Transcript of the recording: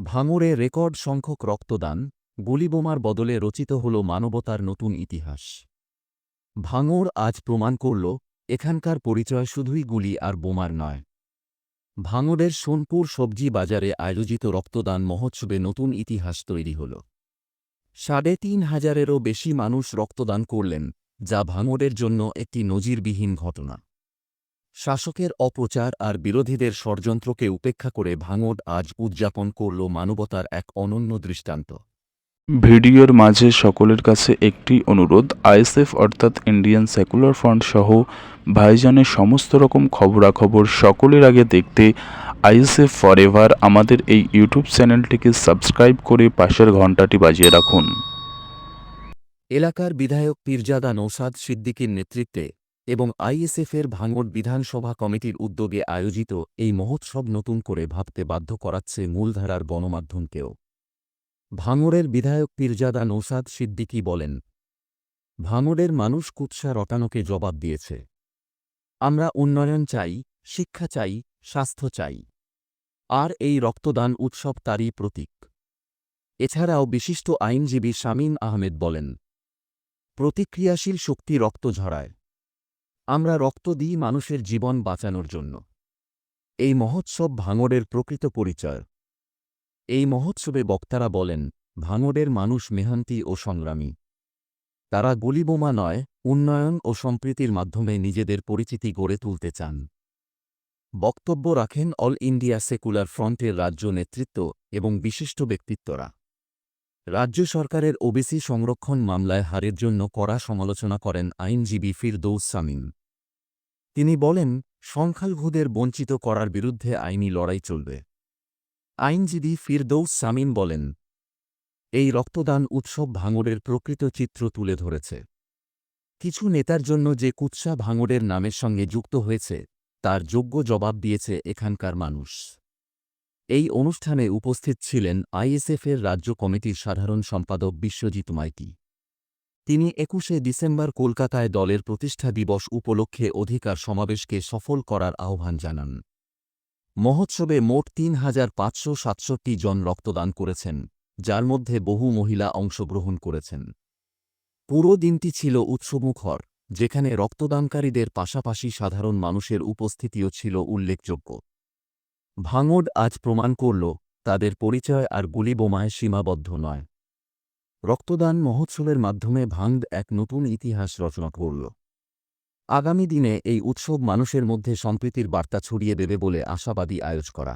ভাঙড়ে রেকর্ড সংখ্যক রক্তদান, গুলিবোমার বদলে রচিত হল মানবতার নতুন ইতিহাস। ভাঙড় আজ প্রমাণ করল, এখানকার পরিচয় শুধুই গুলি আর বোমার নয়। ভাঙড়ের সোনপুর সবজি বাজারে আয়োজিত রক্তদান মহোৎসবে নতুন ইতিহাস তৈরি হল। সাড়ে তিন হাজারেরও বেশি মানুষ রক্তদান করলেন, যা ভাঙড়ের জন্য একটি নজিরবিহীন ঘটনা। শাসকের অপচার আর বিরোধীদের ষড়যন্ত্রকে উপেক্ষা করে ভাঙড় আজ উদযাপন করল মানবতার এক অনন্য দৃষ্টান্ত। ভিডিওর মাঝে সকলের কাছে একটি অনুরোধ আইএসএফ অর্থাৎ ইন্ডিয়ান সেকুলার ফ্রন্ট সহ ভাইজানের সমস্ত রকম খবরাখবর সকলের আগে দেখতে আইএসএফ ফরএভার আমাদের এই ইউটিউব চ্যানেলটিকে সাবস্ক্রাইব করে পাশের ঘন্টাটি বাজিয়ে রাখুন। এলাকার বিধায়ক পীরজাদা নৌসাদ সিদ্দিকীর নেতৃত্বে এবং আইএসএফের ভাঙড় বিধানসভা কমিটির উদ্যোগে আয়োজিত এই মহোৎসব নতুন করে ভাবতে বাধ্য করাচ্ছে মূলধারার গণমাধ্যমকেও। ভাঙড়ের বিধায়ক পীরজাদা নৌসাদ সিদ্দিকী বলেন, ভাঙড়ের মানুষ কুৎসা রটানোকে জবাব দিয়েছে। আমরা উন্নয়ন চাই, শিক্ষা চাই, স্বাস্থ্য চাই। আর এই রক্তদান উৎসব তারই প্রতীক। এছাড়াও বিশিষ্ট আইনজীবী শামীম আহমেদ বলেন, প্রতিক্রিয়াশীল শক্তি রক্ত ঝরায়। আমরা রক্ত দিই মানুষের জীবন বাঁচানোর জন্য। এই মহোৎসব ভাঙড়ের প্রকৃত পরিচয়। এই মহোৎসবে বক্তারা বলেন, ভাঙড়ের মানুষ মেহান্তি ও সংগ্রামী। তারা গুলিবোমা নয়, উন্নয়ন ও সম্প্রীতির মাধ্যমে নিজেদের পরিচিতি গড়ে তুলতে চান। বক্তব্য রাখেন অল ইন্ডিয়া সেকুলার ফ্রন্টের রাজ্য নেতৃত্ব এবং বিশিষ্ট ব্যক্তিত্বরা। রাজ্য সরকারের ওবিসি সংরক্ষণ মামলায় হারের জন্য কড়া সমালোচনা করেন আইনজীবী ফিরদৌস সামিম তিনি বলেন, সংখ্যালঘুদের বঞ্চিত করার বিরুদ্ধে আইনি লড়াই চলবে। আইনজীবী ফিরদৌস সামিম বলেন, এই রক্তদান উৎসব ভাঙড়ের প্রকৃত চিত্র তুলে ধরেছে। কিছু নেতার জন্য যে কুৎসা ভাঙড়ের নামের সঙ্গে যুক্ত হয়েছে, তার যোগ্য জবাব দিয়েছে এখানকার মানুষ। এই অনুষ্ঠানে উপস্থিত ছিলেন আইএসএফের রাজ্য কমিটির সাধারণ সম্পাদক বিশ্বজিৎ মাইতি। তিনি একুশে ডিসেম্বর কলকাতায় দলের প্রতিষ্ঠা দিবস উপলক্ষে অধিকার সমাবেশকে সফল করার আহ্বান জানান। মহোৎসবে মোট তিন হাজার পাঁচশো সাতষট্টি জন রক্তদান করেছেন, যার মধ্যে বহু মহিলা অংশগ্রহণ করেছেন। পুরো দিনটি ছিল উৎসমুখর যেখানে রক্তদানকারীদের পাশাপাশি সাধারণ মানুষের উপস্থিতিও ছিল উল্লেখযোগ্য। ভাঙড় আজ প্রমাণ করল, তাদের পরিচয় আর গুলিবোমায় সীমাবদ্ধ নয়। রক্তদান মহোৎসবের মাধ্যমে ভাঙদ এক নতুন ইতিহাস রচনা করল। আগামী দিনে এই উৎসব মানুষের মধ্যে সম্প্রীতির বার্তা ছড়িয়ে দেবে বলে আশাবাদী আয়োজ করা